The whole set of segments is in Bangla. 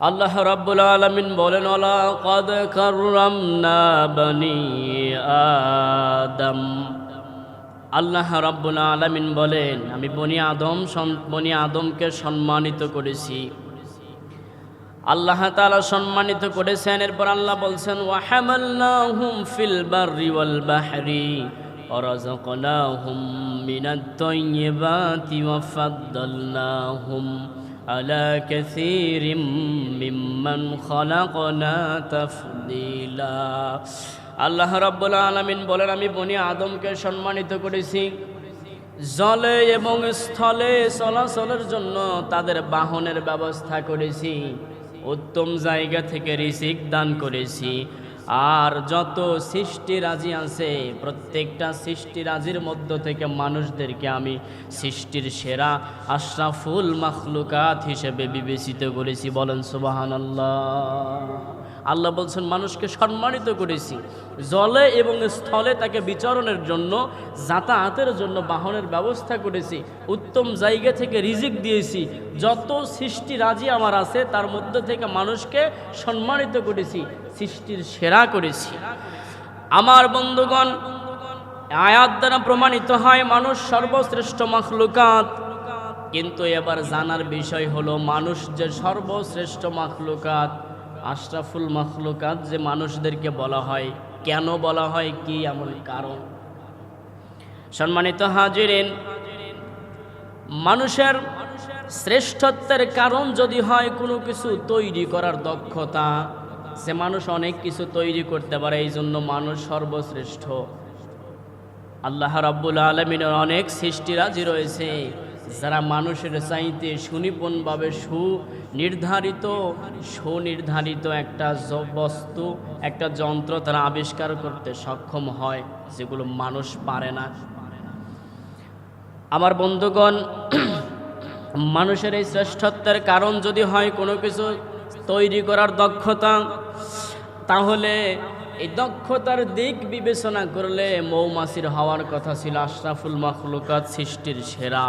আল্লাহ রাব্বুল আলামিন বলেন ওলা কদ কাররামনা বনি আদম আল্লাহ রাব্বুল আলামিন বলেন আমি বনি আদম সন- বনি আদমকে সম্মানিত করেছি আল্লাহ তাআলা সম্মানিত করেছেন এরপর আল্লাহ বলছেন ওয়াহামালনাহুম ফিল বাররি ওয়াল বাহরি ورزقناهم من الطيبات وفضلناهم على كثير ممن خلقنا تفضيلا আল্লাহ রাব্বুল আলামিন বলেন আমি বনি আদমকে সম্মানিত করেছি জলে এবং স্থলে চলাচলের জন্য তাদের বাহনের ব্যবস্থা করেছি উত্তম জায়গা থেকে রিসিক দান করেছি আর যত সৃষ্টি রাজি আছে, প্রত্যেকটা সৃষ্টি রাজির মধ্য থেকে মানুষদেরকে আমি সৃষ্টির সেরা আশরাফুল মাখলুকাত হিসেবে বিবেচিত করেছি। বলেন সুবাহান আল্লাহ বলছেন, মানুষকে সম্মানিত করেছি। জলে এবং স্থলে তাকে বিচরণের জন্য, যাতায়াতের জন্য বাহনের ব্যবস্থা করেছি। উত্তম জায়গা থেকে রিজিক দিয়েছি। যত সৃষ্টি রাজি আমার আছে, তার মধ্যে থেকে মানুষকে সম্মানিত করেছি, সৃষ্টির সেরা করেছি। আমার বন্ধুগণ, আয়াত দ্বারা প্রমাণিত হয়, মানুষ সর্বশ্রেষ্ঠ মখলুকাত। কিন্তু এবার জানার বিষয় হলো, মানুষ যে সর্বশ্রেষ্ঠ মখলুকাত আশরাফুল মখলুকাত যে মানুষদেরকে বলা হয়, কেন বলা হয়, কি এমন কারণ? সম্মানিত হাজিরেন, মানুষের শ্রেষ্ঠত্বের কারণ যদি হয়, কোনো কিছু তৈরি করার দক্ষতা, সে মানুষ অনেক কিছু তৈরি করতে পারে এই জন্য মানুষ সর্বশ্রেষ্ঠ। আল্লাহ রাব্বুল আলমিনের অনেক সৃষ্টিরাজি রয়েছে। যারা মানুষের চাইতে সুনিপুণভাবে সুনির্ধারিত সুনির্ধারিত একটা বস্তু, একটা যন্ত্র তারা আবিষ্কার করতে সক্ষম হয়, যেগুলো মানুষ পারে না। আমার বন্ধুগণ, মানুষের এই শ্রেষ্ঠত্বের কারণ যদি হয় কোনো কিছু তৈরি করার দক্ষতা, তাহলে এই দক্ষতার দিক বিবেচনা করলে মৌমাছির হওয়ার কথা ছিল আশরাফুল মখলুকাত সৃষ্টির সেরা।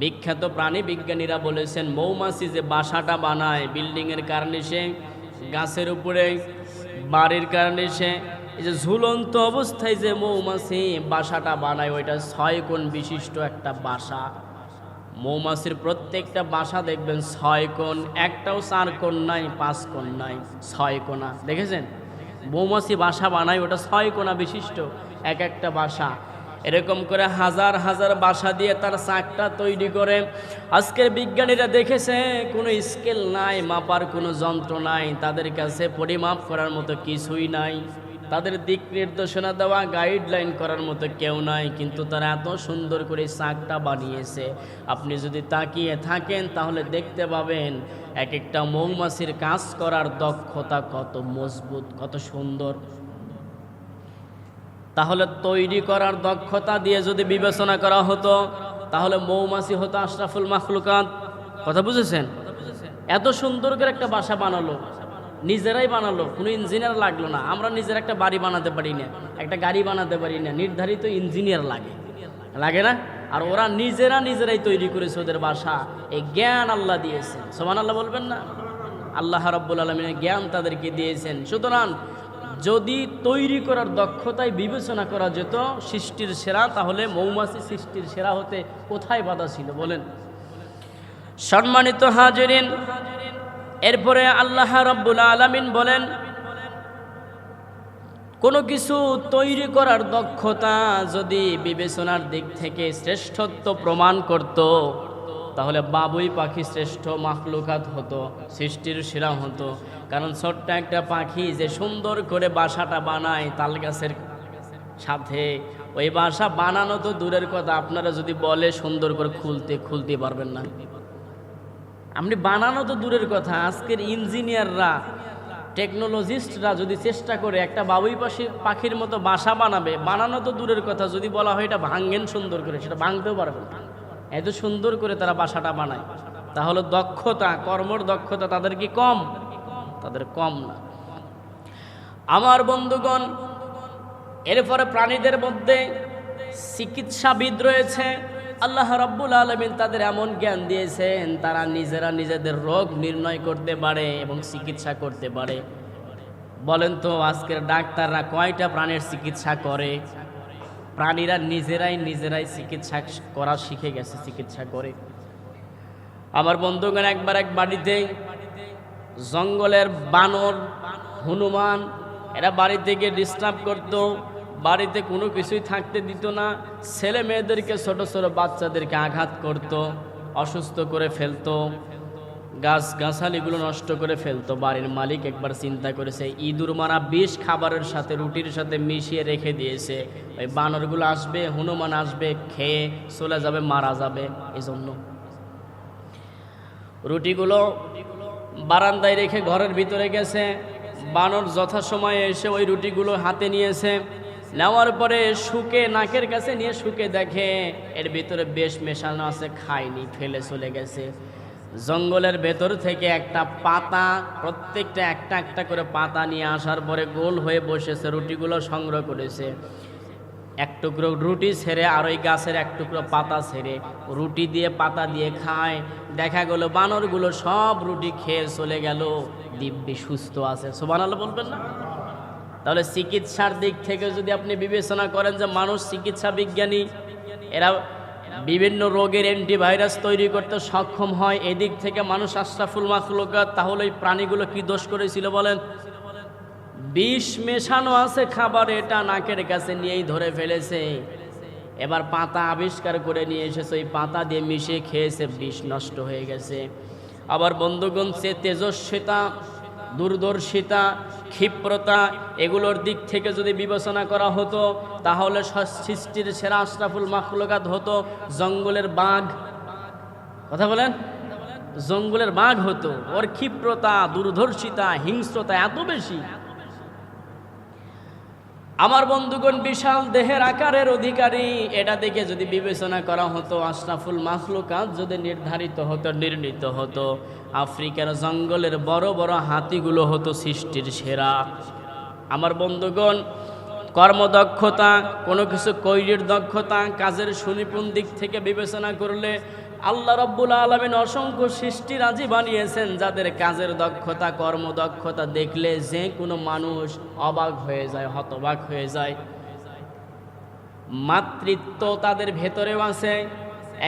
বিখ্যাত প্রাণী বিজ্ঞানীরা বলেছেন, মৌমাছি যে বাসাটা বানায়, বিল্ডিংয়ের কারণে সে, গাছের উপরে, বাড়ির কারণে সে, এই যে ঝুলন্ত অবস্থায় যে মৌমাছি বাসাটা বানায়, ওইটা ছয় কোণ বিশিষ্ট একটা বাসা। মৌমাছির প্রত্যেকটা বাসা দেখবেন ছয় কোণ, একটাও চার কোণ নাই, পাঁচ কোণ নাই, ছয় কোণা। দেখেছেন? মৌমাছি বাসা বানায়, ওটা ছয় কোণা বিশিষ্ট, এক একটা বাসা। এরকম করে হাজার হাজার বাসা দিয়ে তার চাকটা তৈরি করে। আজকের বিজ্ঞানীরা দেখেছে, কোনো স্কেল নাই, মাপার কোনো যন্ত্র নাই, তাদের কাছে পরিমাপ করার মতো কিছুই নাই। তাদের দিক নির্দেশনা দেওয়া গাইডলাইন করার মতো কেউ নাই, কিন্তু তারা এত সুন্দর করে চাকটা বানিয়েছে। আপনি যদি তাকিয়ে থাকেন, তাহলে দেখতে পাবেন এক একটা মৌমাছির কাজ করার দক্ষতা কত মজবুত, কত সুন্দর। তাহলে তৈরি করার দক্ষতা দিয়ে যদি বিবেচনা করা হতো, তাহলে মৌমাছি হতো আশরাফুল মাখলুকাত। কথা বুঝেছেন? এত সুন্দর করে একটা বাসা বানালো, নিজেরাই বানালো, কোনো ইঞ্জিনিয়ার লাগল না। আমরা নিজের একটা বাড়ি বানাতে পারি না, একটা গাড়ি বানাতে পারি না, নির্ধারিত ইঞ্জিনিয়ার লাগে। লাগে না? আর ওরা নিজেরা নিজেরাই তৈরি করেছে ওদের বাসা। এই জ্ঞান আল্লাহ দিয়েছেন। সোমান আল্লাহ বলবেন না? আল্লাহ রাব্বুল আলমিনের জ্ঞান তাদেরকে দিয়েছেন। সুতরাং যদি তৈরি করার দক্ষতায় বিবেচনা করা যেত সৃষ্টির সেরা, তাহলে মৌমাছি সৃষ্টির সেরা হতে কোথায় বাধা ছিল? বলেন। সম্মানিত হাজরিন, এরপরে আল্লাহ রব্বুল আলামিন বলেন, কোনো কিছু তৈরি করার দক্ষতা যদি বিবেচনার দিক থেকে শ্রেষ্ঠত্ব প্রমাণ করত, তাহলে বাবুই পাখি শ্রেষ্ঠ মাখলুকাত হতো, সৃষ্টির সেরা হতো। কারণ ছোট্ট একটা পাখি যে সুন্দর করে বাসাটা বানায় তাল গাছের সাথে। ওই বাসা বানানো তো দূরের কথা, আপনারা যদি বলে সুন্দর করে খুলতে খুলতে পারবেন না। আপনি বানানো তো দূরের কথা, আজকের ইঞ্জিনিয়াররা, টেকনোলজিস্টরা যদি চেষ্টা করে একটা বাবুই পাশি পাখির মতো বাসা বানাবে, বানানো তো দূরের কথা, যদি বলা হয় এটা ভাঙ্গেন সুন্দর করে, সেটা ভাঙতেও পারবে না। এত সুন্দর করে তারা বাসাটা বানায়, তাহলে দক্ষতা, কর্মর দক্ষতা তাদের কি কম? তাদের কম না। আমার বন্ধুগণ, এরপরে প্রাণীদের মধ্যে চিকিৎসাবিদ রয়েছে। আল্লাহ রব্বুল আলমিন তাদের এমন জ্ঞান দিয়েছেন, তারা নিজেরা নিজেদের রোগ নির্ণয় করতে পারে এবং চিকিৎসা করতে পারে। বলেন তো, আজকের ডাক্তাররা কয়টা প্রাণের চিকিৎসা করে? প্রাণীরা নিজেরাই নিজেরাই চিকিৎসা করা শিখে গেছে, চিকিৎসা করে। আমার বন্ধুগণ, একবার এক বাড়িতে জঙ্গলের বানর, হনুমান, এরা বাড়ি থেকে ডিস্টার্ব করত, বাড়িতে কোনো কিছুই থাকতে দিত না, ছেলে মেয়েদেরকে, ছোট ছোট বাচ্চাদেরকে আঘাত করত, অসুস্থ করে ফেলতো, গাছ গাছালিগুলো নষ্ট করে ফেলতো, বাড়ির মালিক একবার চিন্তা করেছে, ইঁদুর মারা বিষ খাবারের সাথে, রুটির সাথে মিশিয়ে রেখে দিয়েছে, ওই বানরগুলো আসবে, হনুমান আসবে, খেয়ে চলে যাবে, মারা যাবে এই জন্য রুটিগুলো বারান্দায় রেখে ঘরের ভিতরে গেছে। বানর যথাসময়ে এসে ওই রুটিগুলো হাতে নিয়েছে। নেওয়ার পরে শুকে নাকের কাছে নিয়ে শুকে দেখে এর ভিতরে বেশ মেশানো আছে, খায়নি, ফেলে চলে গেছে। জঙ্গলের ভেতর থেকে একটা পাতা, প্রত্যেকটা একটা একটা করে পাতা নিয়ে আসার পরে গোল হয়ে বসেছে, রুটিগুলো সংগ্রহ করেছে। এক টুকরো রুটি ছেড়ে আর ওই গাছের এক টুকরো পাতা ছেড়ে রুটি দিয়ে পাতা দিয়ে খায়। দেখা গেল বানরগুলো সব রুটি খেয়ে চলে গেল। দিব্যি সুস্থ আছে। সোবান আল্লাহ বলবেন না? তাহলে চিকিৎসার দিক থেকে যদি আপনি বিবেচনা করেন যে মানুষ চিকিৎসা বিজ্ঞানী, এরা বিভিন্ন রোগের অ্যান্টিভাইরাস তৈরি করতে সক্ষম হয়। এদিক থেকে মানুষ আশরাফুল মাখলুকাত, তাহলে ওই প্রাণীগুলো কি দোষ করেছিল বলেন? বিষ মেশানো আছে খাবার, এটা নাকের কাছে নিয়েই ধরে ফেলেছে। এবার পাতা আবিষ্কার করে নিয়ে এসেছে, ওই পাতা দিয়ে মিশিয়ে খেয়েছে, বিষ নষ্ট হয়ে গেছে। আবার বন্ধুগণ, সে তেজস্বিতা, দূরদর্শিতা, ক্ষিপ্রতা, এগুলোর দিক থেকে যদি বিবেচনা করা হতো, তাহলে সৃষ্টির সেরা আশরাফুল মাখলুকাত হতো, জঙ্গলের বাঘ। কথা বলেন? জঙ্গলের বাঘ হতো। ওর ক্ষিপ্রতা, দূরদর্শিতা, হিংস্রতা এত বেশি। আমার বন্ধুগণ বিশাল দেহের আকারের অধিকারী। এটা দেখে যদি বিবেচনা করা হতো, আশরাফুল মাখলুকাত যদি নির্ধারিত হতো, নির্ণীত হতো, আফ্রিকার জঙ্গলের বড় বড় হাতিগুলো হতো সৃষ্টির সেরা। আমার বন্ধুগণ, কর্মদক্ষতা, কোনো কিছু কৈরির দক্ষতা, কাজের সুনিপুণ দিক থেকে বিবেচনা করলে আল্লাহ রব্বুল আলমিন অসংখ্য সৃষ্টি রাজি বানিয়েছেন যাদের কাজের দক্ষতা, কর্মদক্ষতা দেখলে যে কোনো মানুষ অবাক হয়ে যায়, হতবাক হয়ে যায়। মাতৃত্ব তাদের ভেতরেও আছে।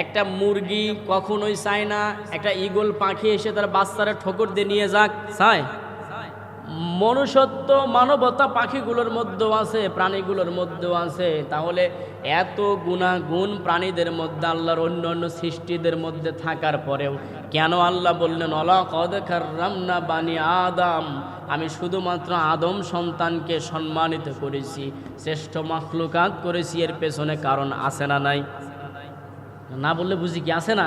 একটা মুরগি কখনোই চায় না, একটা ইগল পাখি এসে তার বাচ্চারা ঠোকর দিয়ে নিয়ে যাক, চায়? মনুষ্যত্ব মানবতা পাখিগুলোর মধ্যেও আছে, প্রাণীগুলোর মধ্যেও আছে। তাহলে এত গুণাগুণ প্রাণীদের মধ্যে আল্লাহর অন্য অন্য সৃষ্টিদের মধ্যে থাকার পরেও কেন আল্লাহ বললেন অলা কদ রামনা বানি আদম আমি শুধুমাত্র আদম সন্তানকে সম্মানিত করেছি, শ্রেষ্ঠ মাখলুকাত করেছি, এর পেছনে কারণ আছে না নাই? না বললে বুঝি কি আছে না?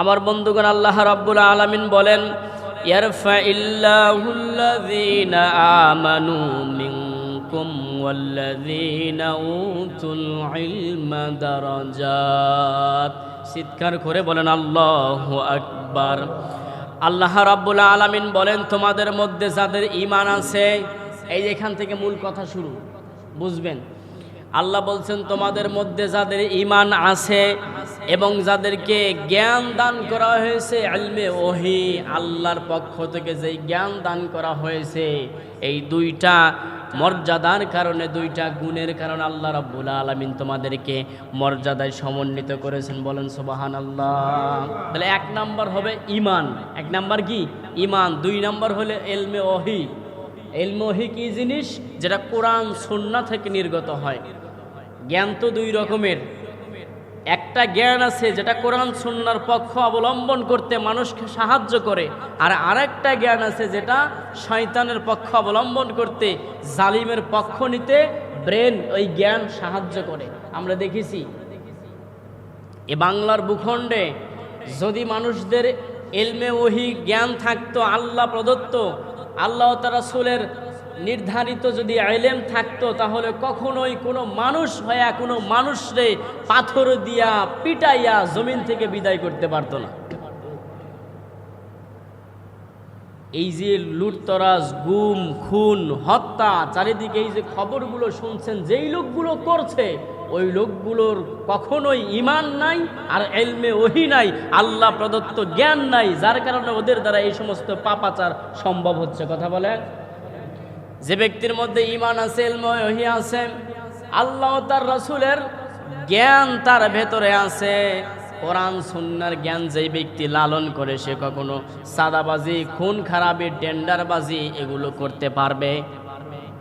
আমার বন্ধুগণ, আল্লাহ রাব্বুল আলামিন বলেন ইয়ারফা ইল্লাহুল্লাযীনা আমানু মিনকুম ওয়াল্লাযীনা উতুল ইলমা দারাজাত চিৎকার করে বলেন, আল্লাহ আকবার। আল্লাহ রাব্বুল আলামিন বলেন, তোমাদের মধ্যে যাদের ইমান আছে, এই যে এখান থেকে মূল কথা শুরু, বুঝবেন? আল্লাহ বলছেন, তোমাদের মধ্যে যাদের ইমান আছে এবং যাদেরকে জ্ঞান দান করা হয়েছে আলমে ওহি, আল্লাহর পক্ষ থেকে যেই জ্ঞান দান করা হয়েছে, এই দুইটা মর্যাদার কারণে, দুইটা গুণের কারণে আল্লাহ রাব্বুল আলমিন তোমাদেরকে মর্যাদায় সমন্বিত করেছেন। বলেন সোবাহান আল্লাহ তাহলে এক নাম্বার হবে ইমান এক নাম্বার কি? ইমান দুই নাম্বার হলে এলমে ওহি। এলমহি কি জিনিস? যেটা কোরআন সন্না থেকে নির্গত হয়। জ্ঞান তো দুই রকমের। একটা জ্ঞান আছে যেটা কোরআন সন্ন্যার পক্ষ অবলম্বন করতে মানুষকে সাহায্য করে, আর আরেকটা জ্ঞান আছে যেটা শয়তানের পক্ষ অবলম্বন করতে জালিমের পক্ষ নিতে ব্রেন ওই জ্ঞান সাহায্য করে। আমরা দেখেছি, এ বাংলার ভূখণ্ডে যদি মানুষদের এলমে ওহি জ্ঞান থাকতো, আল্লাহ প্রদত্ত, আল্লাহ তারা রাসূলের নির্ধারিত যদি এলেম থাকতো, তাহলে কখনোই কোনো মানুষ হইয়া কোনো মানুষরে পাথর দিয়া পিটাইয়া জমিন থেকে বিদায় করতে পারতো না। এই যে লুটতরাজ, গুম, খুন, হত্যা, চারিদিকে এই যে খবরগুলো শুনছেন, যেই লোকগুলো করছে, ওই লোকগুলোর কখনোই ইমান নাই আর এলমে ওহি নাই, আল্লাহ প্রদত্ত জ্ঞান নাই, যার কারণে ওদের দ্বারা এই সমস্ত পাপাচার সম্ভব হচ্ছে। কথা বলেন। যে ব্যক্তির মধ্যে ইমান আছে আছে, আল্লাহ তার রসুলের জ্ঞান তার ভেতরে আছে। কোরআন, সুন্নার জ্ঞান যেই ব্যক্তি লালন করে, সে কখনো সাদাবাজি, খুন খারাপি, টেন্ডারবাজি এগুলো করতে পারবে?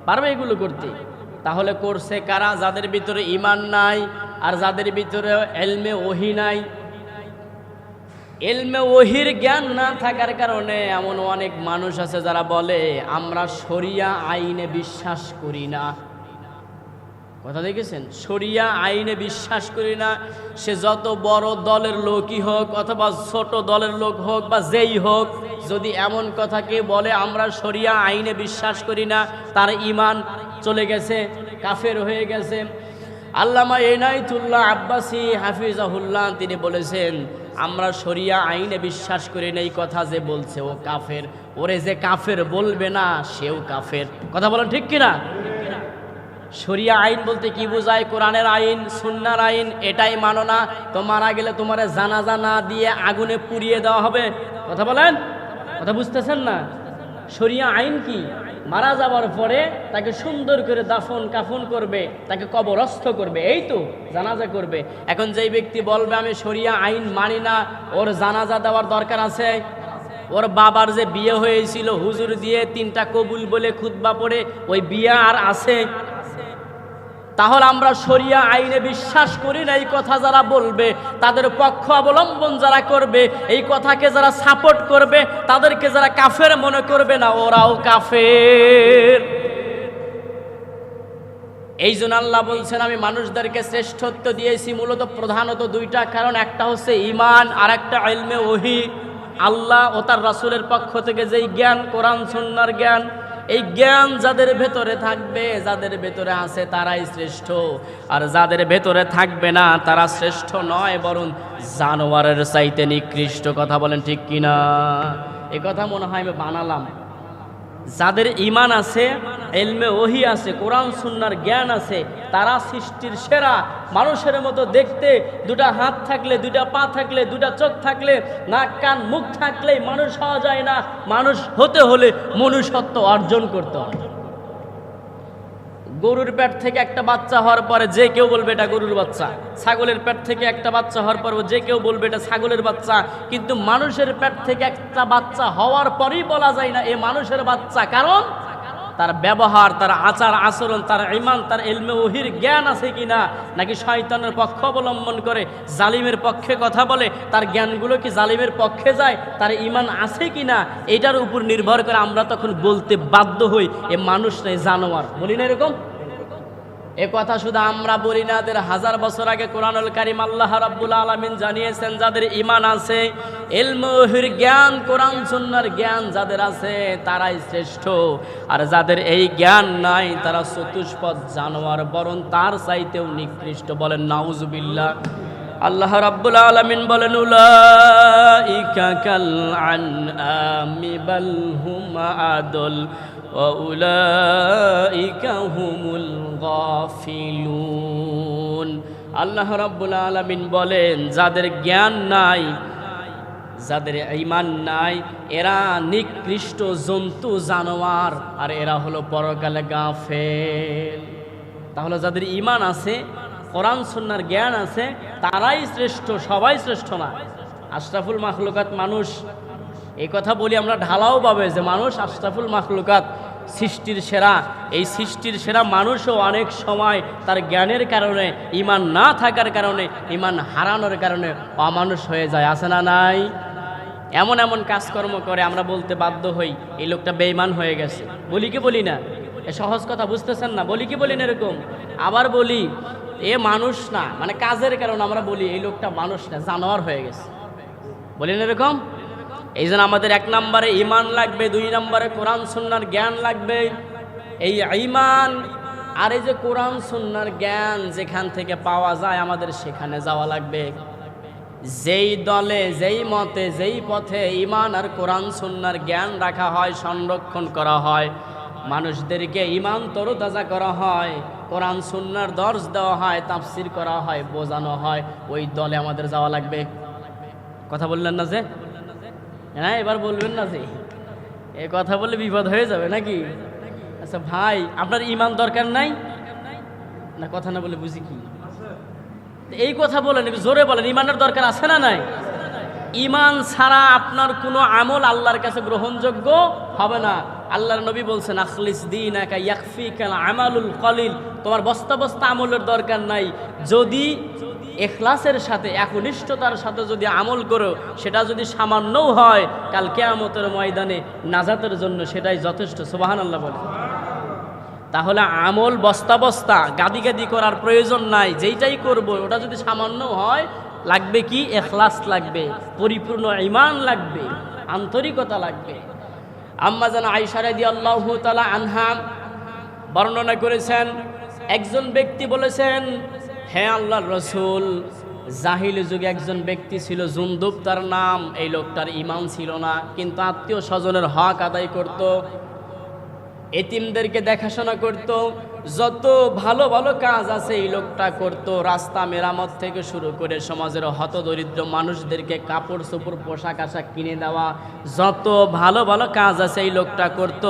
পারবে এগুলো করতে? তাহলে করছে কারা? যাদের ভিতরে ইমান নাই, আর যাদের ভিতরে এলমে ওহি নাই এলমে ওহির জ্ঞান না থাকার কারণে এমন অনেক মানুষ আছে যারা বলে, আমরা শরিয়া আইনে বিশ্বাস করি না। কথা দেখেছেন? শরিয়া আইনে বিশ্বাস করি না। সে যত বড় দলের লোকই হোক অথবা ছোট দলের লোক হোক বা যেই হোক, যদি এমন কথা কে বলে, আমরা শরিয়া আইনে বিশ্বাস করি না, তার ইমান চলে গেছে, কাফের হয়ে গেছে। আল্লামা এনাইতুল্লাহ আব্বাসি হাফিজাহুল্লাহ তিনি বলেছেন আমরা শরিয়া আইনে বিশ্বাস করি না এই কথা যে বলছে, ও কাফের। ওরে যে কাফের বলবে না, সেও কাফের। কথা বলেন ঠিক কিনা? শরিয়া আইন বলতে কি বোঝায়? কোরআনের আইন, সুন্নার আইন, এটাই মানো না। তো মারা গেলে তোমার জানাজা না দিয়ে আগুনে পুড়িয়ে দেওয়া হবে। কথা বলেন? কথা বুঝতেছেন না? শরিয়া আইন কি? মারা যাওয়ার পরে তাকে সুন্দর করে দাফন কাফন করবে, তাকে কবরস্থ করবে, এই তো জানাজা করবে। এখন যেই ব্যক্তি বলবে, আমি শরিয়া আইন মানি না, ওর জানাজা দেওয়ার দরকার আছে। ওর বাবার যে বিয়ে হয়েছিল, হুজুর দিয়ে তিনটা কবুল বলে খুতবা পড়ে, ওই বিয়ে আর আছে। তাহলে আমরা শরিয়া আইনে বিশ্বাস করি না, এই কথা যারা বলবে, তাদের পক্ষ অবলম্বন যারা করবে, এই কথাকে যারা সাপোর্ট করবে, তাদেরকে যারা কাফের মনে করবে না, ওরাও কাফের। এই জন্য আল্লাহ বলছেন, আমি মানুষদেরকে শ্রেষ্ঠত্ব দিয়েছি, মূলত প্রধানত দুইটা কারণ, একটা হচ্ছে ইমান আর একটা এলমে ওহি। আল্লাহ ও তার রাসুলের পক্ষ থেকে যেই জ্ঞান, কোরআন সন্ন্যার জ্ঞান এই জ্ঞান যাদের ভেতরে থাকবে, যাদের ভেতরে আছে তারাই শ্রেষ্ঠ। আর যাদের ভেতরে থাকবে না, তারা শ্রেষ্ঠ নয়, বরং জানোয়ারের চাইতে নিকৃষ্ট। কথা বলেন ঠিক কিনা? এ কথা মনে হয় আমি বানালাম। যাদের ইমান আছে, এলমে ওহি আছে, কোরআন, সুন্নার জ্ঞান আছে, তারা সৃষ্টির সেরা মানুষের মতো দেখতে, দুটা হাত থাকলে দুটা পা থাকলে দুটা চোখ থাকলে, নাক, কান, মুখ থাকলেই মানুষ হওয়া যায় না। মানুষ হতে হলে মনুষ্যত্ব অর্জন করতে হয় গরুর পেট থেকে একটা বাচ্চা হওয়ার পরে যে কেউ বলবে এটা গরুর বাচ্চা, ছাগলের পেট থেকে একটা বাচ্চা হওয়ার পর যে কেউ বলবে এটা ছাগলের বাচ্চা, কিন্তু মানুষের পেট থেকে একটা বাচ্চা হওয়ার পরেই বলা যায় না এ মানুষের বাচ্চা, কারণ তার ব্যবহার, তার আচার, আচরণ, তার ইমান তার এলমে ওহির জ্ঞান আছে কি না নাকি শয়তানের পক্ষ অবলম্বন করে জালিমের পক্ষে কথা বলে, তার জ্ঞানগুলো কি জালিমের পক্ষে যায়, তার ইমান আছে কিনা, এটার উপর নির্ভর করে আমরা তখন বলতে বাধ্য হই, এ মানুষ নেই জানোয়ার, বলি না এরকম? এ কথা শুধু আমরা বলি না, এদের হাজার বছর আগে কোরআনুল কারিম আল্লাহ রাব্বুল আলামিন জানিয়েছেন, যাদের ইমান আছে এলমহির জ্ঞান, কোরআন, সুন্নার জ্ঞান যাদের আছে, তারাই শ্রেষ্ঠ। আর যাদের এই জ্ঞান নাই, তারা চতুষ্পদ জানোয়ার, বরং তার চাইতেও নিকৃষ্ট বলেন, নাউজুবিল্লাহ। আল্লাহ রাব্বুল আলামিন বলেন, উলাইকা কাল আনআমি, বাল হুম আদল। হুমুল গাফিলুন আল্লাহ রাব্বুল আলামিন বলেন, যাদের জ্ঞান নাই, যাদের ইমান নাই, এরা নিকৃষ্ট জন্তু, জানোয়ার, আর এরা হলো পরকালে গাফেল। তাহলে যাদের ইমান আছে, কোরআন সন্ন্যার জ্ঞান আছে, তারাই শ্রেষ্ঠ, সবাই শ্রেষ্ঠ না। আশরাফুল মাখলুকাত মানুষ এই কথা বলি আমরা ঢালাও পাবে যে মানুষ আশরাফুল মাখলুকাত সৃষ্টির সেরা। এই সৃষ্টির সেরা মানুষও অনেক সময় তার জ্ঞানের কারণে ইমান না থাকার কারণে ইমান হারানোর কারণে অমানুষ হয়ে যায়। আছে না নাই? এমন এমন কাজকর্ম করে আমরা বলতে বাধ্য হই, এই লোকটা বেইমান হয়ে গেছে। বলি কি বলি না? এ সহজ কথা বুঝতেছেন না? বলি কি বলি না এরকম? আবার বলি, এ মানুষ না মানে কাজের কারণে আমরা বলি, এই লোকটা মানুষ না, জানোয়ার হয়ে গেছে। বলি না এরকম? এই জন্য আমাদের এক নম্বরে ইমান লাগবে, দুই নম্বরে কোরআন সুন্নার জ্ঞান লাগবে। এই ইমান আর এই যে কোরআন সুন্নার জ্ঞান যেখান থেকে পাওয়া যায় আমাদের সেখানে যাওয়া লাগবে। যেই দলে, যেই মতে, যেই পথে ইমান আর কোরআন সুন্নার জ্ঞান রাখা হয়, সংরক্ষণ করা হয়, মানুষদেরকে ইমান তরতাজা করা হয়, কোরআন সুন্নার দর্শ দেওয়া হয়, তাফসির করা হয়, বোঝানো হয়, ওই দলে আমাদের যাওয়া লাগবে। কথা বললেন না যে? হ্যাঁ এবার বলবেন না যে, এ কথা বলে বিপদ হয়ে যাবে নাকি? আচ্ছা ভাই, আপনার ইমান দরকার নাই? না, কথা না বলে বুঝি কি? এই কথা বলেন জোরে বলেন, ইমানের দরকার আছে না নাই? ইমান ছাড়া আপনার কোনো আমল আল্লাহর কাছে গ্রহণযোগ্য হবে না। আল্লাহর নবী বলছেন, আখলিস দিন একা ইয়াকফি কেন আমালুল কলিল। তোমার বস্তা বস্তা আমলের দরকার নাই। যদি এখলাসের সাথে, একনিষ্ঠতার সাথে যদি আমল করো, সেটা যদি সামান্যও হয়, কাল কেয়ামতের ময়দানে নাজাতের জন্য সেটাই যথেষ্ট। সুবাহান আল্লাহ বলে তাহলে আমল বস্তা বস্তা, গাদি গাদি করার প্রয়োজন নাই। যেইটাই করব, ওটা যদি সামান্য হয়, লাগবে কি? এখলাস লাগবে, পরিপূর্ণ ইমান লাগবে, আন্তরিকতা লাগবে। আম্মা যেন আইসারাদি আল্লাহ তালা আনহাম বর্ণনা করেছেন, একজন ব্যক্তি বলেছেন হ্যাঁ আল্লাহ রসুল, জাহিল যুগে একজন ব্যক্তি ছিল জুন্দুব, তার নাম এই লোকটার ইমান ছিল না, কিন্তু আত্মীয় স্বজনের হক আদায় করত, এতিমদেরকে দেখাশোনা করত যত ভালো ভালো কাজ আছে এই লোকটা করত, রাস্তা মেরামত থেকে শুরু করে সমাজের হতদরিদ্র মানুষদেরকে কাপড় চোপড়, পোশাক আশাক কিনে দেওয়া, যত ভালো ভালো কাজ আছে এই লোকটা করত,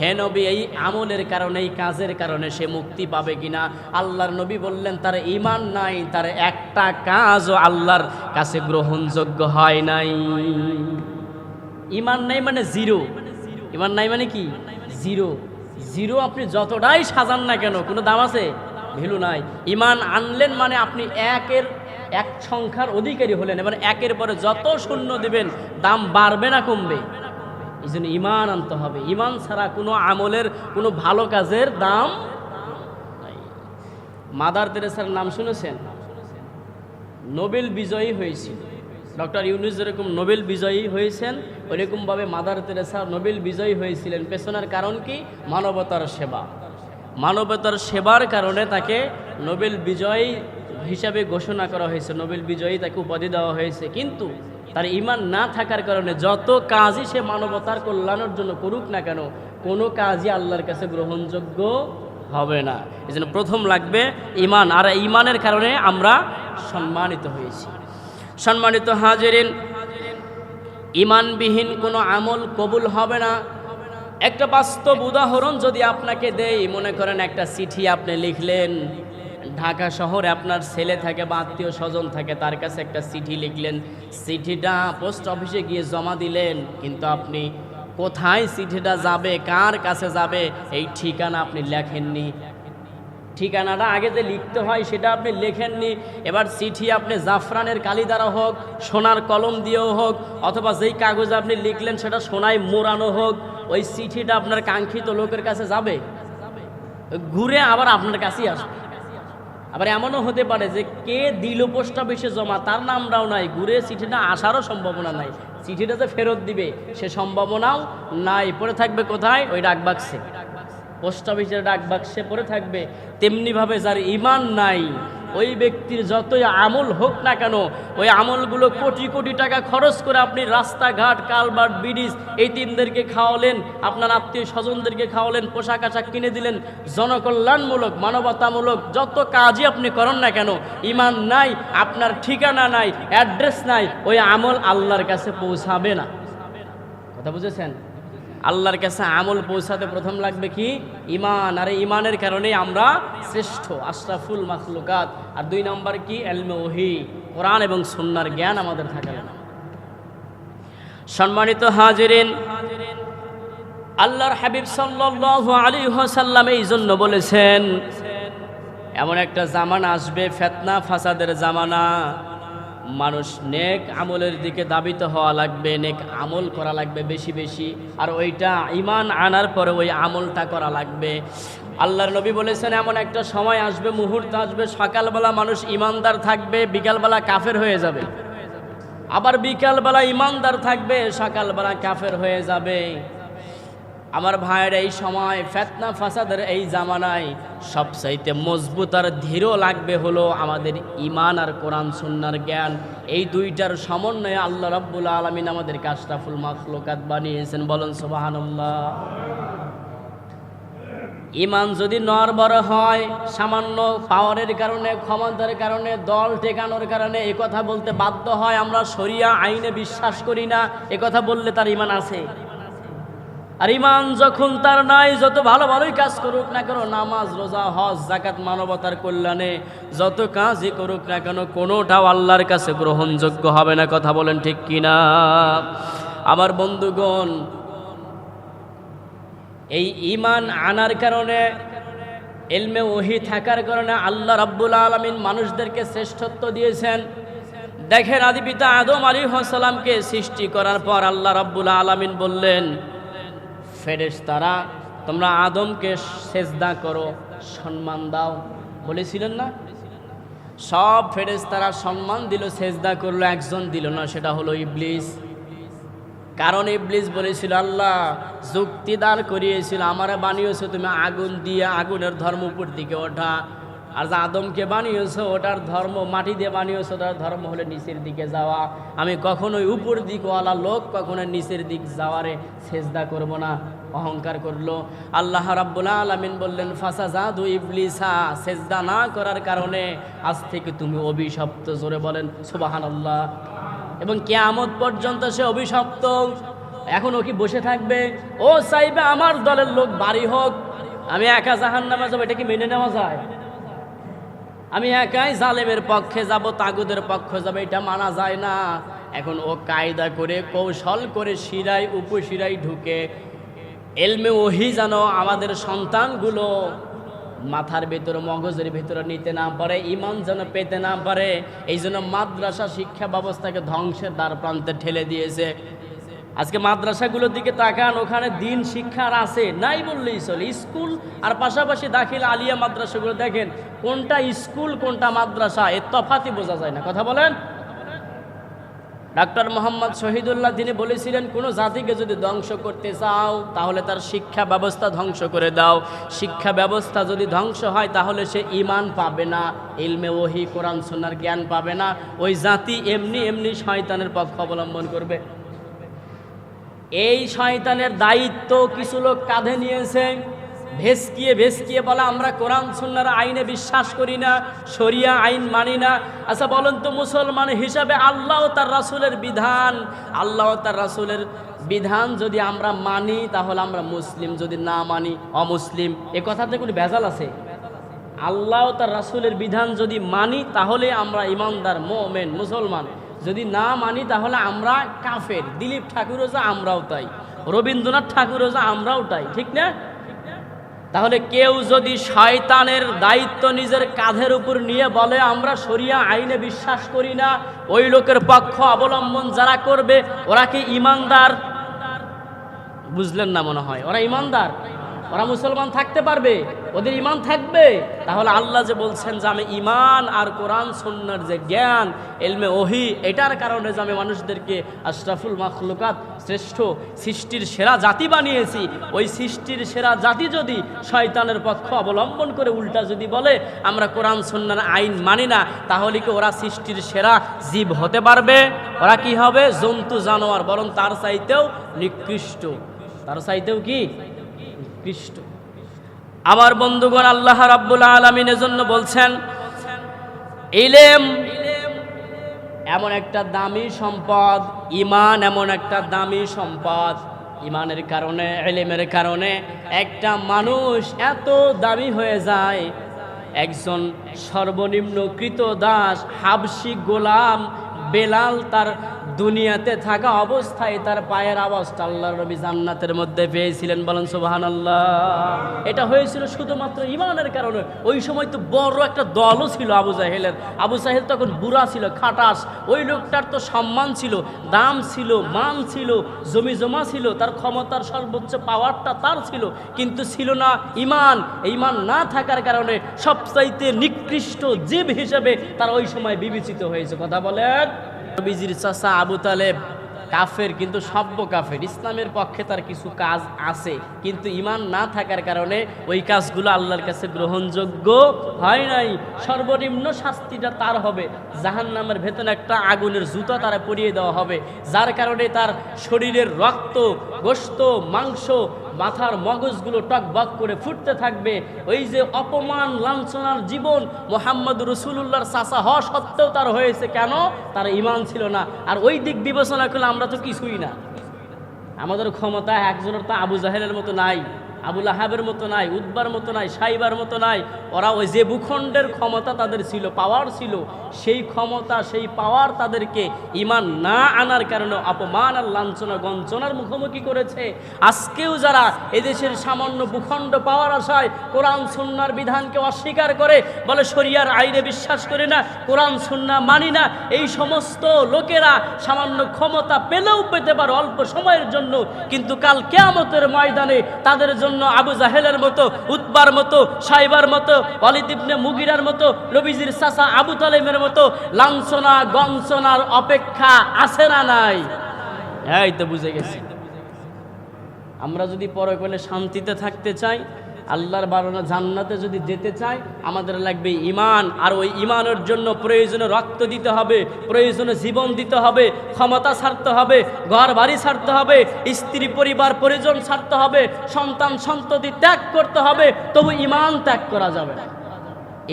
হে নবী, এই আমলের কারণে, এই কাজের কারণে সে মুক্তি পাবে কিনা? আল্লাহর নবী বললেন, তার ইমান নাই, তার একটা কাজও আল্লাহর কাছে গ্রহণযোগ্য হয় নাই। ইমান নাই মানে জিরো। ইমান নাই মানে কি? জিরো। জিরো আপনি যতটাই সাজান না কেন, কোনো দাম আছে? ভ্যালু নাই। ইমান আনলেন মানে আপনি একের, এক সংখ্যার অধিকারী হলেন, এবার একের পরে যত শূন্য দিবেন, দাম বাড়বে না কমবে। এই জন্য ইমান আনতে হবে। ইমান ছাড়া কোনো আমলের, কোনো ভালো কাজের দাম মাদার তেরেসার নাম শুনেছেন? নোবেল বিজয়ী হয়েছিল। ডক্টর ইউনুস যেরকম নোবেল বিজয়ী হয়েছেন ওইরকমভাবে মাদার তেরেসা নোবেল বিজয়ী হয়েছিলেন। পেছনের কারণ কি? মানবতার সেবা। মানবতার সেবার কারণে তাকে নোবেল বিজয়ী হিসাবে ঘোষণা করা হয়েছে, নোবেল বিজয়ী তাকে উপাধি দেওয়া হয়েছে। কিন্তু তার ইমান না থাকার কারণে যত কাজই সে মানবতার কল্যাণের জন্য করুক না কেন, কোনো কাজই আল্লাহর কাছে গ্রহণযোগ্য হবে না। এই প্রথম লাগবে ইমান। আর ইমানের কারণে আমরা সম্মানিত হয়েছি। সম্মানিত হাজেরিন, ইমানবিহীন কোনো আমল কবুল হবে না। একটা বাস্তব উদাহরণ যদি আপনাকে দেই, মনে করেন একটা চিঠি আপনি লিখলেন, ঢাকা শহরে আপনার ছেলে থাকে বা আত্মীয় স্বজন থাকে, তার কাছে একটা চিঠি লিখলেন, চিঠিটা পোস্ট অফিসে গিয়ে জমা দিলেন, কিন্তু আপনি কোথায় চিঠিটা যাবে, কার কাছে যাবে, এই ঠিকানা আপনি লেখেননি ঠিকানাটা আগে যে লিখতে হয় সেটা আপনি লেখেননি। এবার চিঠি আপনি জাফরানের কালি দ্বারা হোক, সোনার কলম দিয়েও হোক, অথবা যেই কাগজে আপনি লিখলেন সেটা সোনায় মোড়ানো হোক, ওই চিঠিটা আপনার কাঙ্ক্ষিত লোকের কাছে যাবে? ঘুরে আবার আপনার কাছেই আসবে। আবার এমনও হতে পারে যে কে দিল পোস্ট অফিসে জমা, তার নামটাও নাই, ঘুরে চিঠিটা আসারও সম্ভাবনা নাই। চিঠিটা যে ফেরত দিবে, সে সম্ভাবনাও নাই। পড়ে থাকবে কোথায়? ওই ডাকবাক্সে। পোস্ট অফিসের ডাক বাক্সে পড়ে থাকবে, তেমনিভাবে যার ইমান নাই, ওই ব্যক্তির যতই আমল হোক না কেন, ওই আমলগুলো কোটি কোটি টাকা খরচ করে আপনি রাস্তাঘাট, কালবার্ট ব্রিজ এই তিনদেরকে খাওয়ালেন, আপনার আত্মীয় স্বজনদেরকে খাওয়ালেন, পোশাক আশাক কিনে দিলেন, জনকল্যাণমূলক, মানবতামূলক, যত কাজই আপনি করেন না কেন, ইমান নাই, আপনার ঠিকানা নাই, অ্যাড্রেস নাই, ওই আমল আল্লাহর কাছে পৌঁছাবে না। কথা বুঝেছেন? আল্লাহর কাছে আমল পৌঁছাতে প্রথম লাগবে কি? ইমান আর ইমানের কারণেই আমরা শ্রেষ্ঠ, আশরাফুল মাখলুকাত। আর দুই নম্বর কি? এলমে ওহি। কোরআন এবং সন্ন্যার জ্ঞান আমাদের থাকে না সম্মানিত হাজিরিন, আল্লাহর হাবিব সাল্লাল্লাহু আলী সাল্লাম এই জন্য বলেছেন, এমন একটা জামানা আসবে, ফেতনা, ফাসাদের জামানা। মানুষ নেক আমলের দিকে দাবিত হওয়া লাগবে, নেক আমল করা লাগবে বেশি বেশি। আর ওইটা ইমান আনার পরে ওই আমলটা করা লাগবে। আল্লাহর নবী বলেছেন, এমন একটা সময় আসবে, মুহূর্ত আসবে, সকালবেলা মানুষ ইমানদার থাকবে, বিকালবেলা কাফের হয়ে যাবে। আবার বিকালবেলা ইমানদার থাকবে, সকালবেলা কাফের হয়ে যাবে। আমার ভাইয়ের এই সময় ফেতনা ফাসাদের এই জামানায় সবচাইতে মজবুত আর ধীর লাগবে হলো আমাদের ইমান আর কোরআন সুন্নার জ্ঞান। এই দুইটার সমন্বয়ে আল্লাহ রাব্বুল আলমিন আমাদের কাশরাফুল মাখলুকাত বানিয়েছেন। বলেন, সুবহানাল্লাহ। ইমান যদি নরবর হয়, সামান্য পাওয়ারের কারণে, ক্ষমতার কারণে, দল টেকানোর কারণে কথা বলতে বাধ্য হয়। আমরা শরিয়া আইনে বিশ্বাস করি না কথা বললে তার ইমান আছে। আর ইমান যখন তার নাই, যত ভালো ভালোই কাজ করুক না কেন, নামাজ, রোজা, হজ জাকাত মানবতার কল্যাণে যত কাজই করুক না কেন, কোনোটাও আল্লাহর কাছে গ্রহণযোগ্য হবে না, কথা বলেন ঠিক কিনা? আমার বন্ধুগণ, এই ইমান আনার কারণে, এলমে ওহি থাকার কারণে আল্লাহ রাব্বুল আলমিন মানুষদেরকে শ্রেষ্ঠত্ব দিয়েছেন। দেখেন আদি পিতা আদম আলী সালামকে সৃষ্টি করার পর আল্লাহ রাব্বুল আলমিন বললেন ফেরেশ তারা তোমরা আদমকে সেজদা করো, সম্মান দাও। বলেছিলেন না? সব ফেরেশ তারা সম্মান দিল, সেজদা করল, একজন দিল না, সেটা হলো ইবলিস। কারণ ইবলিস বলেছিল, আল্লাহ যুক্তিদার করিয়েছিল, আমারে বানিয়েছো, তুমি আগুন দিয়ে আগুনের ধর্ম উপর দিকে ওঠা। আর যা আদমকে বানিয়েছো, ওটার ধর্ম মাটি দিয়ে বানিয়েছো, ওটার ধর্ম হলে নিচের দিকে যাওয়া। আমি কখনোই উপর দিকওয়ালা লোক কখনো নিচের দিক যাওয়ারে সেজদা করব না, অহংকার করল। আল্লাহ রাব্বুল আলামিন বললেন, ফাসা জাদু ইবলিসা সেজদা না করার কারণে আজ থেকে তুমি অভিশপ্ত। জোরে বলেন, সুবহানাল্লাহ। এবং কেয়ামত পর্যন্ত সে অভিশপ্ত। এখন ও কি বসে থাকবে? ও চাইবে আমার দলের লোক, বাড়ি হোক। আমি একা জাহান নামে যাব, এটা কি মেনে নেওয়া যায়? আমি একাই জালেমের পক্ষে যাব, তাগুদের পক্ষে যাব, এটা মানা যায় না। এখন ও কায়দা করে, কৌশল করে শিরাই উপশিরাই ঢুকে, এলমে ওহি যেন আমাদের সন্তানগুলো মাথার ভেতরে, মগজের ভেতরে নিতে না পারে, ইমান যেন পেতে না পারে এই জন্য মাদ্রাসা শিক্ষা ব্যবস্থাকে ধ্বংসের দ্বার প্রান্তে ঠেলে দিয়েছে। আজকে মাদ্রাসাগুলোর দিকে তাকান, ওখানে দিন শিক্ষার আছে। নাই বললেই চলে। স্কুল আর পাশাপাশি দাখিল আলিয়া মাদ্রাসাগুলো দেখেন, কোনটা স্কুল, কোনটা মাদ্রাসা, এর তফাতি বোঝা যায় না। কথা বলেন? ডাক্তার মোহাম্মদ শহীদুল্লাহ তিনি বলেছিলেন, কোনো জাতিকে যদি ধ্বংস করতে চাও, তাহলে তার শিক্ষা ব্যবস্থা ধ্বংস করে দাও। শিক্ষা ব্যবস্থা যদি ধ্বংস হয়, তাহলে সে ইমান পাবে না, ইলমে ওহি, কোরআন সোনার জ্ঞান পাবে না। ওই জাতি এমনি এমনি শয়তানের পক্ষ অবলম্বন করবে। এই শয়তানের দায়িত্ব কিছু লোক কাঁধে নিয়েছে। ভেসকিয়ে ভেসকিয়ে বলা, আমরা কোরআন সুন্নার আইনে বিশ্বাস করি না, শরিয়া আইন মানি না। আচ্ছা বলেন তো, মুসলমান হিসাবে আল্লাহ তার রাসুলের বিধান। আল্লাহ তার রাসুলের বিধান যদি আমরা মানি, তাহলে আমরা মুসলিম। যদি না মানি, অমুসলিম। এ কথাতে কোনো ভেজাল আছে? আল্লাহ তার রাসুলের বিধান যদি মানি, তাহলে আমরা ইমানদার, মোমেন, মুসলমান। যদি না মানি তাহলে আমরা কাফের। দিলীপ ঠাকুরও যা আমরাও তাই। রবীন্দ্রনাথ ঠাকুরও যা আমরাও তাই। ঠিক না? তাহলে কেউ যদি শয়তানের দায়িত্ব নিজের কাঁধের উপর নিয়ে বলে, আমরা সরিয়া আইনে বিশ্বাস করি না। ওই লোকের পক্ষ অবলম্বন যারা করবে, ওরা কি ইমানদার? বুঝলেন না মনে হয়। ওরা ইমানদার। ওরা মুসলমান থাকতে পারবে, ওদের ইমান থাকবে। তাহলে আল্লাহ যে বলছেন যে আমি ইমান আর কোরআন সন্ন্যার যে জ্ঞান, এলমে ওহি, এটার কারণে যে আমি মানুষদেরকে আশরাফুল মাখলুকাত শ্রেষ্ঠ সৃষ্টির সেরা জাতি বানিয়েছি, ওই সৃষ্টির সেরা জাতি যদি শয়তানের পক্ষ অবলম্বন করে উল্টা যদি বলে, আমরা কোরআন সন্ন্যার আইন মানি না, তাহলে কি ওরা সৃষ্টির সেরা জীব হতে পারবে? ওরা কি হবে? জন্তু, জানোয়ার, বরং তার চাইতেও নিকৃষ্ট। তার চাইতেও কি? নিকৃষ্ট। আমার বন্ধুগণ আল্লাহ রাব্বুল আলমিনের জন্য বলছেন, ইলেম এমন একটা দামি সম্পদ ইমান এমন একটা দামি সম্পদ ইমানের কারণে এলেমের কারণে একটা মানুষ এত দামি হয়ে যায়। একজন সর্বনিম্ন কৃত দাস হাবসি গোলাম বেলাল তার দুনিয়াতে থাকা অবস্থায় তার পায়ের আওয়াজটা আল্লাহ রবি জান্নাতের মধ্যে পেয়েছিলেন, বলেন সুবাহান আল্লাহ এটা হয়েছিল শুধুমাত্র ইমানের কারণে। ওই সময় তো বড় একটা দলও ছিল আবু জাহেলের। আবু জাহেল তখন বুড়া ছিল, খাটাস। ওই লোকটার তো সম্মান ছিল, দাম ছিল, মান ছিল, জমি জমা ছিল, তার ক্ষমতার সর্বোচ্চ পাওয়ারটা তার ছিল, কিন্তু ছিল না ইমান ইমান না থাকার কারণে সবচাইতে নিকৃষ্ট জীব হিসেবে তার ওই সময় বিবেচিত হয়েছে। কথা বলেন। নবীজির চাচা আবু তালেব কাফের, কিন্তু সভ্য কাফের। ইসলামের পক্ষে তার কিছু কাজ আছে, কিন্তু ইমান না থাকার কারণে ওই কাজগুলো আল্লাহর কাছে গ্রহণযোগ্য হয় নাই। সর্বনিম্ন শাস্তিটা তার হবে। জাহান নামের ভেতরে একটা আগুনের জুতা তারা পরিয়ে দেওয়া হবে, যার কারণে তার শরীরের রক্ত গোস্ত মাংস মাথার মগজগুলো টকবক করে ফুটতে থাকবে। ওই যে অপমান, লাঞ্ছনার জীবন মোহাম্মদ রসুল্লাহর চাষা হওয়া সত্ত্বেও তার হয়েছে কেন? তার ইমান ছিল না। আর ওই দিক বিবেচনা করলে আমরা তো কিছুই না। আমাদের ক্ষমতা একজনের তো আবু জাহেলের মতো নাই। আবুল আহাবের মতো নাই উদ্বার মতো নাই, সাইবার মতো নাই। ওরা ওই যে ভূখণ্ডের ক্ষমতা তাদের ছিল পাওয়ার ছিল, সেই ক্ষমতা, সেই পাওয়ার তাদেরকে ইমান না আনার কারণে অপমান আর লাঞ্ছনা গঞ্চনার মুখোমুখি করেছে। আজকেও যারা এদেশের সামান্য ভূখণ্ড পাওয়ার আশায় কোরআন, সুন্নার বিধানকে অস্বীকার করে, বলে শরিয়ার আইনে বিশ্বাস করে না, কোরআন, সুন্না মানি না, এই সমস্ত লোকেরা সামান্য ক্ষমতা পেলেও পেতে পারে অল্প সময়ের জন্য, কিন্তু কাল কেয়ামতের ময়দানে তাদের জন্য আবু জাহেলের মতো উৎবার মতো, সাইবার মতো অলিদিবনে মুগিরার মতো রবিজির সাসা আবু তালেমের মতো লাঞ্ছনা গঞ্চনার অপেক্ষা আছে না নাই? এই তো বুঝে গেছি। আমরা যদি পরে করলে শান্তিতে থাকতে চাই আল্লাহর বারণা জান্নাতে যদি যেতে চায়, আমাদের লাগবে ইমান আর ওই ইমানের জন্য প্রয়োজনে রক্ত দিতে হবে, প্রয়োজনে জীবন দিতে হবে, ক্ষমতা ছাড়তে হবে ঘর বাড়ি ছাড়তে হবে, স্ত্রী, পরিবার, পরিজন ছাড়তে হবে সন্তান সন্ততি ত্যাগ করতে হবে, তবু ইমান ত্যাগ করা যাবে না।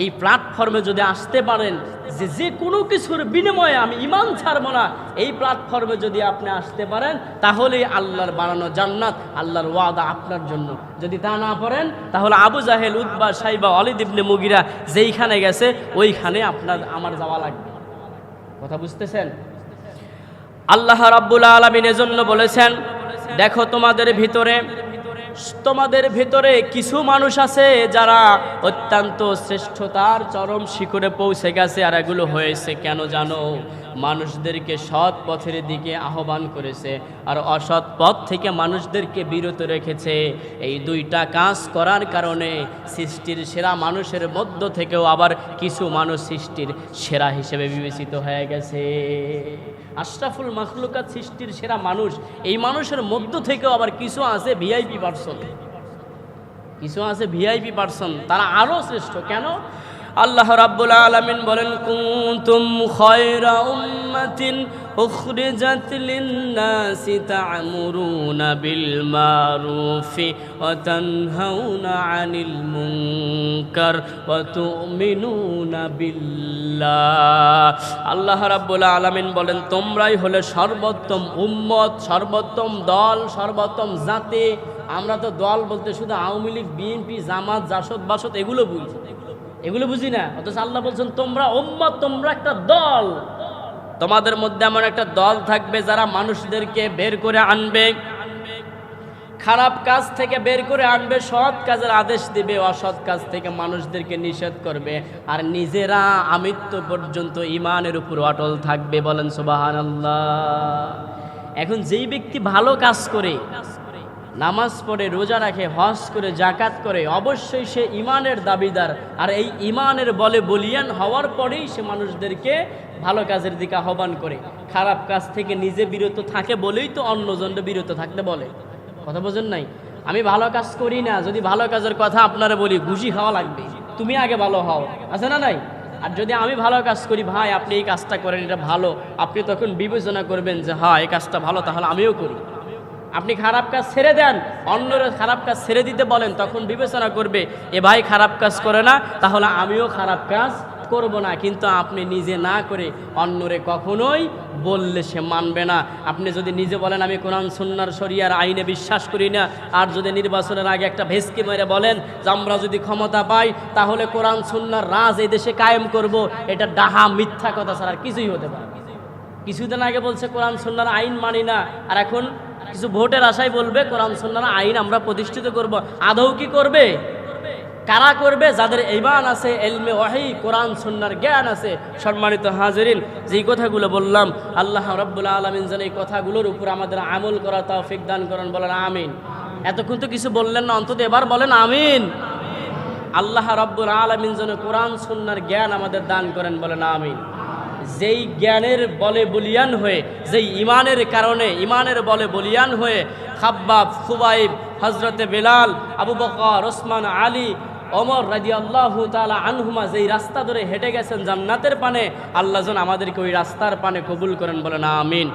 এই প্ল্যাটফর্মে যদি আসতে পারেন, যে যে কোনো কিছুর বিনিময়ে আমি ইমান ছাড়বো না, এই প্ল্যাটফর্মে যদি আপনি আসতে পারেন, তাহলেই আল্লাহর বানানো জান্নাত, আল্লাহর ওয়াদা আপনার জন্য। যদি তা না পারেন তাহলে আবু জাহেল উদ্বা সাইবা, অলিদ মুগিরা যেইখানে গেছে, ওইখানে আপনার আমার যাওয়া লাগবে। কথা বুঝতেছেন? আল্লাহ রাব্বুল আলমিন এজন্য বলেছেন, দেখো তোমাদের ভিতরে তোমাদের ভিতরে কিছু মানুষ আছে যারা অত্যন্ত শ্রেষ্ঠতার চরম শিখরে পৌঁছে গেছে, আর এগুলো হয়েছে কেন জানো? মানুষদেরকে সৎ পথের দিকে আহ্বান করেছে আর অসৎ পথ থেকে মানুষদেরকে বিরত রেখেছে। এই দুইটা কাজ করার কারণে সৃষ্টির সেরা মানুষের মধ্য থেকেও আবার কিছু মানুষ সৃষ্টির সেরা হিসেবে বিবেচিত হয়ে গেছে। আশরাফুল মখলুকাত সৃষ্টির সেরা মানুষ, এই মানুষের মধ্য থেকেও আবার কিছু আছে ভিআইপি পার্সন কিছু আছে ভিআইপি পার্সন তারা আরও শ্রেষ্ঠ। কেন? আল্লাহ রাব্বুল আলামিন বলেন, কুনতুম খায়রা উম্মাতিন উখরিজাত লিন-নাসি তা'মুরুনা বিল মারুফি ওয়া তানহাউনা আনিল মুনকার ওয়া তু'মিনুনা বিল্লাহ। আল্লাহ রাব্বুল আলামিন বলেন, তোমরাই হলে সর্বোত্তম উম্মত, সর্বোত্তম দল, সর্বোত্তম জাতি। আমরা তো দল বলতে শুধু আওয়ামী লীগ, বিএনপি, জামাত, জাসদ, বাসদ এগুলো বুঝি। এগুলো বুঝি না? অথচ আল্লাহ বলছেন, তোমরা উম্মত, তোমরা একটা দল। তোমাদের মধ্যে এমন একটা দল থাকবে যারা মানুষদেরকে বের করে আনবে। খারাপ কাজ থেকে বের করে আনবে, সৎ কাজের আদেশ দিবে, অসৎ কাজ থেকে মানুষদেরকে নিষেধ করবে। আর নিজেরা আমৃত্য পর্যন্ত ইমানের উপর অটল থাকবে বলেন সুবাহান এখন যেই ব্যক্তি ভালো কাজ করে নামাজ পড়ে, রোজা রাখে, হজ করে জাকাত করে, অবশ্যই সে ইমানের দাবিদার। আর এই ইমানের বলে বলিয়ান হওয়ার পরেই সে মানুষদেরকে ভালো কাজের দিকে আহ্বান করে। খারাপ কাজ থেকে নিজে বিরত থাকে বলেই তো অন্যজনকে বিরত থাকতে বলে। কথা বোঝেন নাই? আমি ভালো কাজ করি না, যদি ভালো কাজের কথা আপনারা বলি ঘুষি খাওয়া লাগবে। তুমি আগে ভালো হও। আছে না নাই? আর যদি আমি ভালো কাজ করি, ভাই, আপনি এই কাজটা করেন, এটা ভালো। আপনি তখন বিবেচনা করবেন যে হ্যাঁ এই কাজটা ভালো, তাহলে আমিও করি। আপনি খারাপ কাজ ছেড়ে দেন, অন্যরা খারাপ কাজ ছেড়ে দিতে বলেন, তখন বিবেচনা করবে, এ ভাই খারাপ কাজ করে না, তাহলে আমিও খারাপ কাজ করব না। কিন্তু আপনি নিজে না করে অন্যরে কখনোই বললে সে মানবে না। আপনি যদি নিজে বলেন, আমি কোরআন সুন্নার শরিয়ার আইনে বিশ্বাস করি না। আর যদি নির্বাচনের আগে একটা ভেসকি মেরে বলেন, যে আমরা যদি ক্ষমতা পাই, তাহলে কোরআন সুন্নার রাজ এই দেশে কায়েম করব। এটা ডাহা, মিথ্যা কথা ছাড়া আর কিছুই হতে পারে কিছুদিন আগে বলছে, কোরআন সুন্নার আইন মানি না। আর এখন কিছু ভোটের আশায় বলবে, কোরআন সুন্নার আইন আমরা প্রতিষ্ঠিত করব। আদৌ কি করবে? কারা করবে? যাদের ইমান আছে, এলমে ওয়াহি, কোরআন সুন্নার জ্ঞান আছে, সম্মানিত হাজরিন, যেই কথাগুলো বললাম, আল্লাহ রব্বুল আলমিন যেন এই কথাগুলোর উপর আমাদের আমল করা তৌফিক দান করেন, বলেন আমিন। এতক্ষণ তো কিছু বললেন না, অন্তত এবার বলেন আমিন। আল্লাহ রব্বুল আলমিন যেন কোরআন সুন্নার জ্ঞান আমাদের দান করেন, বলেন আমিন। যেই জ্ঞানের বলে বলিয়ান হয়ে, যেই ইমানের কারণে ইমানের বলে বলিয়ান হয়ে খাব্বাব, খুবাইব হজরতে বেলাল, আবু বকর, ওসমান, আলী অমর রাজি আল্লাহ তালা আনহুমা যেই রাস্তা ধরে হেঁটে গেছেন জান্নাতের পানে আল্লাহজন আমাদেরকে ওই রাস্তার পানে কবুল করেন বলেন, আমিন।